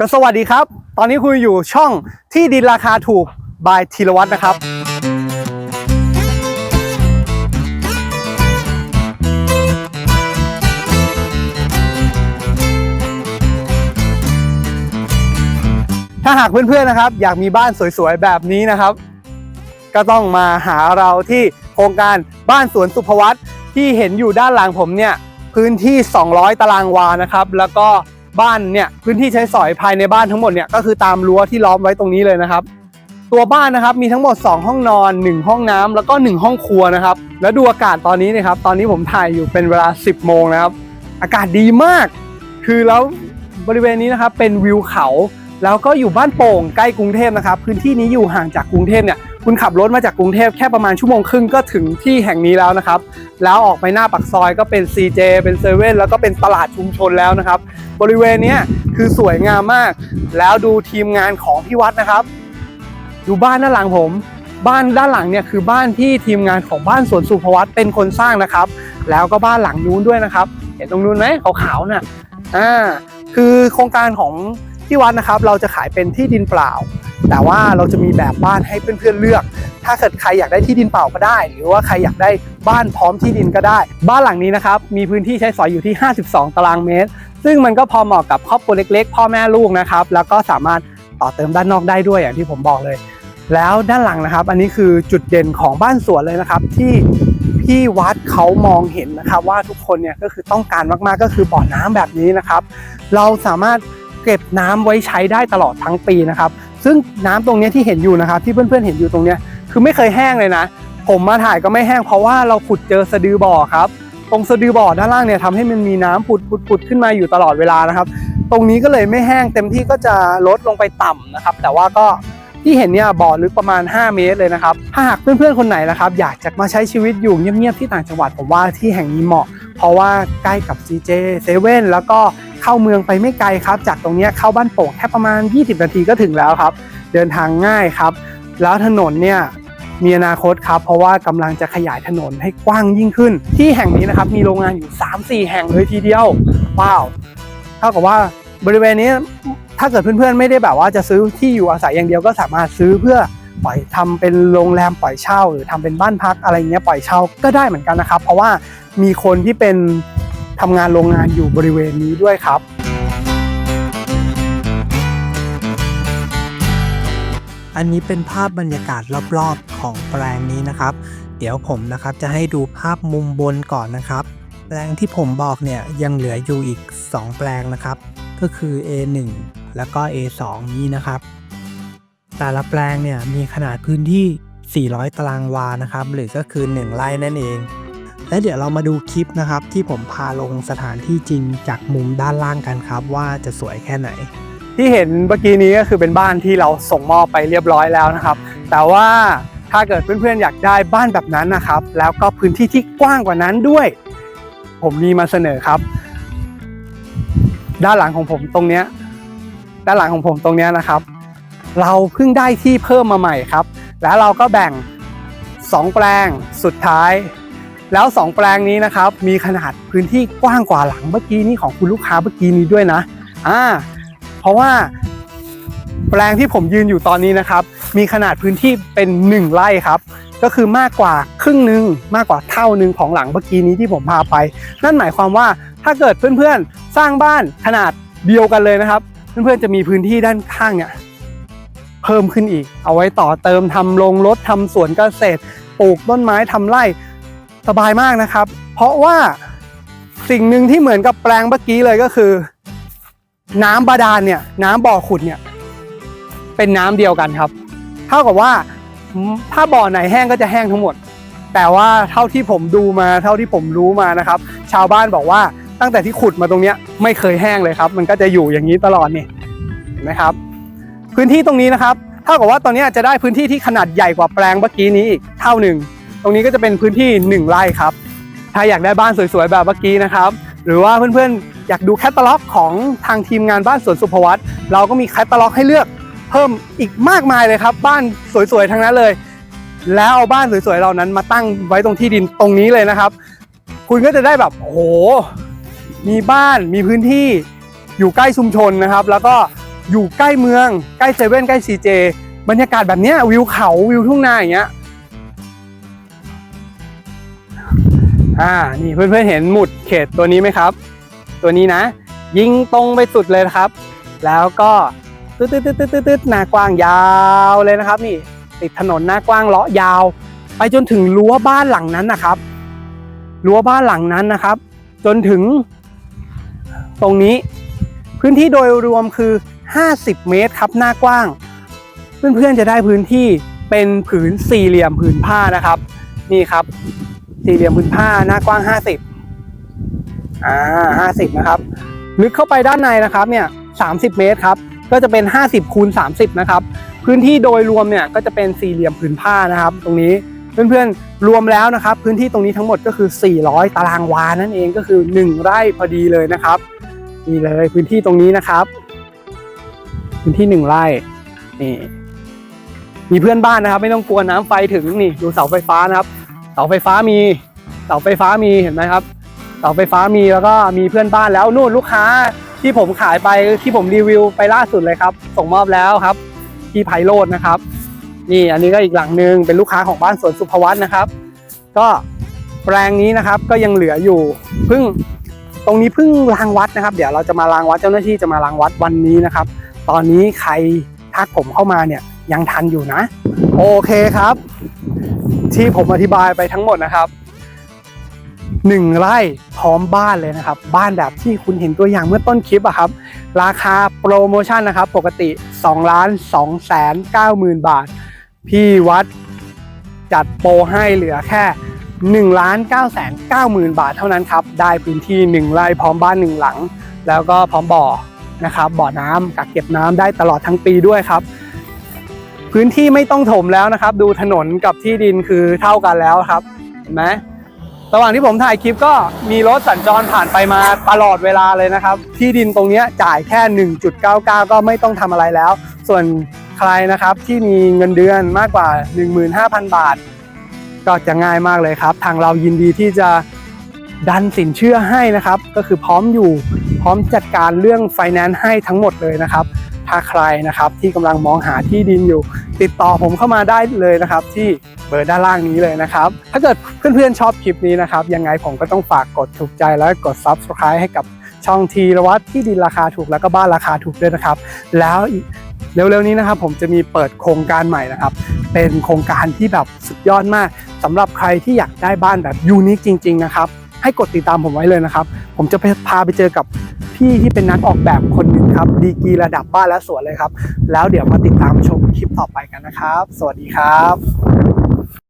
ก็สวัสดีครับ ตอนนี้คุณอยู่ช่องที่ดินราคาถูกบายธีรวัตรนะครับ ถ้าหากเพื่อนๆนะครับ อยากมีบ้านสวยๆแบบนี้นะครับ ก็ต้องมาหาเราที่โครงการบ้านสวนสุภวัตที่เห็นอยู่ด้านหลังผมเนี่ยพื้นที่ 200 ตารางวานะครับ แล้วก็ บ้านเนี่ยพื้นที่ใช้สอยภายในบ้านทั้งหมดเนี่ยก็คือตามรั้วที่ล้อมไว้ตรงนี้เลยนะครับ ตัวบ้านนะครับมีทั้งหมด 2 ห้องนอน 1 ห้องน้ำแล้วก็ 1 ห้องครัวนะครับ แล้วดูอากาศตอนนี้นะครับตอนนี้ผมถ่ายอยู่เป็นเวลา 10 โมงนะครับ อากาศดีมาก คือแล้วบริเวณนี้นะครับเป็นวิวเขา แล้วก็อยู่บ้านโป่งใกล้กรุงเทพนะครับ พื้นที่นี้อยู่ห่างจากกรุงเทพเนี่ย คุณขับรถมาจากกรุงเทพแค่ประมาณชั่วโมงครึ่งก็ถึงที่แห่งนี้แล้วนะครับ แล้วออกไปหน้าปากซอยก็เป็น CJ เป็นเซเว่นแล้วก็เป็นตลาดชุมชนแล้วนะครับ บริเวณนี้คือสวยงามมาก แล้วดูทีมงานของพี่วัดนะครับ ดูบ้านด้านหลังผม บ้านด้านหลังเนี่ยคือบ้านที่ทีมงานของบ้านสวนสุภวัตเป็นคนสร้างนะครับ แล้วก็บ้านหลังนู้นด้วยนะครับ เห็นตรงนู้นไหมขาวๆน่ะอ่าคือโครงการของพี่วัดนะครับ เราจะขายเป็นที่ดินเปล่า แต่ว่าเราจะมีแบบบ้านให้เพื่อนๆเลือก ถ้าเกิดใครอยากได้ที่ดินเปล่าก็ได้ หรือว่าใครอยากได้บ้านพร้อมที่ดินก็ได้ บ้านหลังนี้นะครับมีพื้นที่ใช้สอยอยู่ที่ 52 ตารางเมตร ซึ่งมันก็พอเหมาะกับครอบครัวเล็ก ๆ พ่อแม่ลูกนะครับแล้วก็สามารถต่อเติมด้านนอกได้ด้วยอย่างที่ผมบอกเลย แล้วด้านหลังนะครับ อันนี้คือจุดเด่นของบ้านสวนเลยนะครับ ที่พี่วัดเขามองเห็นนะครับ ว่าทุกคนเนี่ยก็คือต้องการมากๆก็คือบ่อน้ำแบบนี้นะครับ เราสามารถเก็บน้ำไว้ใช้ได้ตลอดทั้งปีนะครับ ซึ่งน้ำตรงนี้ที่เห็นอยู่นะครับที่เพื่อนๆเห็นอยู่ตรงเนี้ยคือไม่เคยแห้งเลยนะ ผมมาถ่ายก็ไม่แห้งเพราะว่าเราขุดเจอสะดือบ่อครับ ตรงสะดือบ่อด้านล่างเนี่ยทำให้มันมีน้ำผุดผุดผุดขึ้นมาอยู่ตลอดเวลานะครับ ตรงนี้ก็เลยไม่แห้งเต็มที่ก็จะลดลงไปต่ำนะครับ แต่ว่าก็ที่เห็นเนี่ยบ่อลึกประมาณ 5 เมตรเลยนะครับ ถ้าหากเพื่อนๆคนไหนนะครับ อยากจะมาใช้ชีวิตอยู่เงียบๆที่ต่างจังหวัดผมว่าที่แห่งนี้เหมาะ เพราะว่าใกล้กับ CJ เซเว่นแล้วก็ เข้าเมืองไปไม่ไกลครับ จากตรงนี้เข้าบ้านโป่งแค่ประมาณ 20 นาทีก็ถึงแล้วครับ เดินทางง่ายครับ แล้วถนนเนี่ยมีอนาคตครับ เพราะว่ากำลังจะขยายถนนให้กว้างยิ่งขึ้น ที่แห่งนี้นะครับมีโรงงานอยู่ 3-4 แห่งเลยทีเดียวว้าวเท่ากับว่าบริเวณนี้ถ้าเกิดเพื่อนๆไม่ได้แบบว่าจะซื้อที่อยู่อาศัยอย่างเดียวก็สามารถซื้อเพื่อปล่อยทำเป็นโรงแรมปล่อยเช่า หรือทำเป็นบ้านพักอะไรเงี้ยปล่อยเช่าก็ได้เหมือนกันนะครับ เพราะว่ามีคนที่เป็น ทำงานโรงงานอยู่บริเวณนี้ด้วยครับ อันนี้เป็นภาพบรรยากาศรอบๆของแปลงนี้นะครับ เดี๋ยวผมนะครับจะให้ดูภาพมุมบนก่อนนะครับ แปลงที่ผมบอกเนี่ยยังเหลืออยู่อีก 2 แปลงนะครับ ก็คือ A1 แล้วก็ A2 นี้นะครับ แต่ละแปลงเนี่ยมีขนาดพื้นที่ 400 ตารางวานะครับ หรือก็คือ 1 ไร่นั่นเอง และเดี๋ยวเรามาดูคลิปนะครับ ที่ผมพาลงสถานที่จริงจากมุมด้านล่างกันครับ ว่าจะสวยแค่ไหน ที่เห็นเมื่อกี้นี้ก็คือเป็นบ้านที่เราส่งมอบไปเรียบร้อยแล้วนะครับ แต่ว่าถ้าเกิดเพื่อนๆอยากได้บ้านแบบนั้นนะครับ แล้วก็พื้นที่ที่กว้างกว่านั้นด้วย ผมมีมาเสนอครับ ด้านหลังของผมตรงเนี้ยด้านหลังของผมตรงเนี้ยนะครับ เราเพิ่งได้ที่เพิ่มมาใหม่ครับ แล้วเราก็แบ่ง 2 แปลงสุดท้าย แล้ว 2 แปลงนี้นะครับ มีขนาดพื้นที่กว้างกว่าหลังเมื่อกี้นี้ของคุณลูกค้าเมื่อกี้นี้ด้วยนะอ่าเพราะว่า แปลงที่ผมยืนอยู่ตอนนี้นะครับ มีขนาดพื้นที่เป็น 1 ไร่ครับ ก็คือมากกว่าครึ่งหนึ่งมากกว่าเท่าหนึ่งของหลังเมื่อกี้นี้ที่ผมพาไป นั่นหมายความว่าถ้าเกิดเพื่อนๆสร้างบ้านขนาดเดียวกันเลยนะครับ เพื่อนๆจะมีพื้นที่ด้านข้างเนี่ยเพิ่มขึ้นอีก เอาไว้ต่อเติมทำโรงรถทำสวนเกษตรปลูกต้นไม้ทำไร่ สบายมากนะครับ เพราะว่าสิ่งหนึ่งที่เหมือนกับแปลงเมื่อกี้เลยก็คือ น้ำบาดาลเนี่ย น้ำบ่อขุดเนี่ย เป็นน้ำเดียวกันครับ เท่ากับว่าถ้าบ่อไหนแห้งก็จะแห้งทั้งหมด แต่ว่าเท่าที่ผมดูมาเท่าที่ผมรู้มานะครับ ชาวบ้านบอกว่าตั้งแต่ที่ขุดมาตรงเนี้ยไม่เคยแห้งเลยครับ มันก็จะอยู่อย่างนี้ตลอดนี่เห็นไหมครับ พื้นที่ตรงนี้นะครับเท่ากับว่าตอนนี้จะได้พื้นที่ที่ขนาดใหญ่กว่าแปลงเมื่อกี้นี้อีกเท่าหนึ่ง รงนี้ก็จะเป็นพื้นที่หนึ่งไร่ครับ ถ้าอยากได้บ้านสวยๆแบบเมื่อกี้นะครับ หรือว่าเพื่อนๆอยากดูแคตตาล็อกของทางทีมงานบ้านสวนสุภวัตเราก็มีแคตตาล็อกให้เลือกเพิ่มอีกมากมายเลยครับ บ้านสวยๆทั้งนั้นเลย แล้วเอาบ้านสวยๆเหล่านั้นมาตั้งไว้ตรงที่ดินตรงนี้เลยนะครับ คุณก็จะได้แบบโห มีบ้านมีพื้นที่อยู่ใกล้ชุมชนนะครับ แล้วก็อยู่ใกล้เมือง ใกล้เซเว่นใกล้ซีเจบรรยากาศแบบนี้วิวเขาวิวทุ่งนาอย่างเงี้ย อ่านี่เพื่อนๆเห็นหมุดเขตตัวนี้ไหมครับ ตัวนี้นะ ยิงตรงไปสุดเลยครับ แล้วก็ตึ๊ดตึ๊ดตึ๊ดตึ๊ดตึ๊ดหน้ากว้างยาวเลยนะครับ นี่ติดถนนหน้ากว้างเลาะยาว ไปจนถึงรั้วบ้านหลังนั้นนะครับรั้วบ้านหลังนั้นนะครับ จนถึง ตรงนี้ พื้นที่โดยรวมคือ 50 เมตรครับหน้ากว้าง เพื่อนๆจะได้พื้นที่เป็นผืนสี่เหลี่ยมผืนผ้านะครับ นี่ครับ สี่เหลี่ยมผืนผ้าหน้ากว้าง 50อ่า50 นะครับ ลึกเข้าไปด้านในนะครับเนี่ย30 เมตรครับ ก็จะเป็น 50คูณ30 นะครับ พื้นที่โดยรวมเนี่ยก็จะเป็นสี่เหลี่ยมผืนผ้านะครับ ตรงนี้เพื่อนๆ รวมแล้วนะครับ พื้นที่ตรงนี้ทั้งหมดก็คือ 400 ตารางวานั่นเองก็คือ 1 ไร่พอดีเลยนะครับนี่เลยพื้นที่ตรงนี้นะครับ พื้นที่ 1 ไร่นี่มีเพื่อนบ้านนะครับ ไม่ต้องกลัวน้ำไฟถึงนี่ดูเสาไฟฟ้านะครับ เสาไฟฟ้ามีเสาไฟฟ้ามีเห็นไหมครับเสาไฟฟ้ามีแล้วก็มีเพื่อนบ้านแล้วนู่นลูกค้าที่ผมขายไปที่ผมรีวิวไปล่าสุดเลยครับ ส่งมอบแล้วครับ ที่ไพโรดนะครับ นี่อันนี้ก็อีกหลังหนึ่งเป็นลูกค้าของบ้านสวนสุภวัฒน์นะครับ ก็แปลงนี้นะครับก็ยังเหลืออยู่เพิ่งตรงนี้เพิ่งรางวัดนะครับ เดี๋ยวเราจะมารางวัดเจ้าหน้าที่จะมารางวัดวันนี้นะครับ ตอนนี้ใครทักผมเข้ามาเนี่ยยังทันอยู่นะ โอเคครับ ที่ผมอธิบายไปทั้งหมดนะครับหนึ่งไร่พร้อมบ้านเลยนะครับ บ้านแบบที่คุณเห็นตัวอย่างเมื่อต้นคลิปอะครับ ราคาโปรโมชั่นนะครับ ปกติ2ล้าน2แสน9หมื่นบาท พี่วัดจัดโปรให้เหลือแค่1ล้าน9แสน9หมื่นบาทเท่านั้นครับ ได้พื้นที่ 1 ไร่พร้อมบ้าน 1 หลัง แล้วก็พร้อมบ่อนะครับ บ่อน้ำกักเก็บน้ำได้ตลอดทั้งปีด้วยครับ พื้นที่ไม่ต้องถมแล้วนะครับ ดูถนนกับที่ดินคือเท่ากันแล้วครับ เห็นไหมระหว่างที่ผมถ่ายคลิปก็มีรถสัญจรผ่านไปมาตลอดเวลาเลยนะครับ ที่ดินตรงนี้จ่ายแค่ 1.99 ก็ไม่ต้องทำอะไรแล้ว ส่วนใครนะครับที่มีเงินเดือนมากกว่า 15,000 บาท ก็จะง่ายมากเลยครับ ทางเรายินดีที่จะดันสินเชื่อให้นะครับ ก็คือพร้อมอยู่พร้อมจัดการเรื่องไฟแนนซ์ให้ทั้งหมดเลยนะครับาใครนะครับ ที่กำลังมองหาที่ดินอยู่ ติดต่อผมเข้ามาได้เลยนะครับ ที่เบอร์ด้านล่างนี้เลยนะครับ ถ้าเกิดเพื่อนๆชอบคลิปนี้นะครับ ยังไงผมก็ต้องฝากกดถูกใจและกด Subscribe ให้กับช่องทีละวัดที่ดินราคาถูกแล้วก็บ้านราคาถูกด้วยนะครับ แล้วเร็วๆนี้นะครับ ผมจะมีเปิดโครงการใหม่นะครับ เป็นโครงการที่แบบสุดยอดมากสำหรับใครที่อยากได้บ้านแบบยูนิคจริง ๆ นะครับ ให้กดติดตามผมไว้เลยนะครับ ผมจะไปพาไปเจอกับ พี่ที่เป็นนักออกแบบคนหนึ่งครับ ดีกีระดับบ้านและสวนเลยครับ แล้วเดี๋ยวมาติดตามชมคลิปต่อไปกันนะครับ สวัสดีครับ